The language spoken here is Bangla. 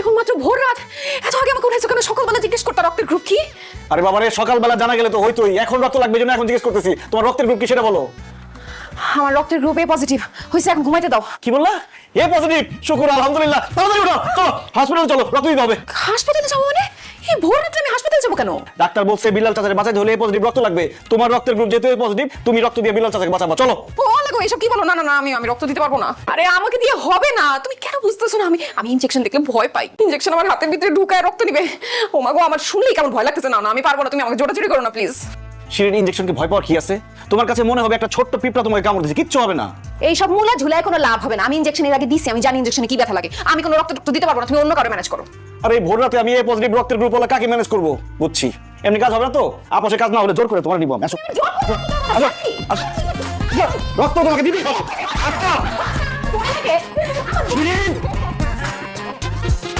এখন মাত্র ভোর রাত। এত আগে আমাকে উঠেছো কেন? সকালবেলা জিজ্ঞেস করতে রক্তের গ্রুপ কি? আরে বাবা রে সকালবেলা জানা গেলে তো হইতোই। এখন রক্ত লাগবে জন্য এখন জিজ্ঞেস করতেছি। তোমার রক্তের গ্রুপ কি সেটা বলো। আমার রক্তের গ্রুপ এ পজিটিভ হয়েছে এখন ঘুমাইতে দাও। কি বললা? এ পজিটিভ শুকুর আলহামদুলিল্লাহ। তাড়াতাড়ি উঠো। চলো চলো। রক্ত দিতে হবে। হাসপাতালে যাব মানে? এই ভোর রাতে আমি হাসপাতালে যাব কেন? ডাক্তার বলছে বিলাল চাচাকে বাঁচাইতে হলে এ পজিটিভ রক্ত লাগবে। তোমার রক্তের গ্রুপ যেহেতু পজিটিভ তুমি রক্ত দিয়ে বিলাল চাচাকে বাঁচাবা। চলো। ও লাগো এসব কি বলো? না না না আমি আমি রক্ত দিতে পারব না। আরে আমাকে দিয়ে হবে না। তুমি কেন বুঝতেছো না আমি? আমি ইনজেকশন দেখলে ভয় পাই। ইনজেকশন আমার হাতের ভিতরে ঢুকায় রক্ত দিবে ও মাগো আমার শুনলেই কেমন ভয় লাগতেছে। না না আমি পারব না তুমি আমাকে করো না প্লিজ ভয় পাওয়ার কি আছে? তোমার কাছে মনে হবে একটা ছোট্ট পিঁপড়া তোমাকে কামড় কিচ্ছু হবে না। এইসব মূলা ঝুলায় কোনো লাভ হবে না। আমি ইনজেকশন এর আগে দিছি আমি জানি ইনজেকশনে কি ব্যথা লাগে। আমি কোনো রক্ত টক্ত দিতে পারব না তুমি অন্য কারও ম্যানেজ করো। আর এই ভোর রাতে আমি পজিটিভ রক্তের গ্রুপ হলে কাকে ম্যানেজ করব? বুঝছি। এমনি কাজ হবে না তো? আপসে কাজ না হলে জোর করে তোমার নিব আমি। আসো, আসো। রক্ত তোমাকে দিবি শিরিন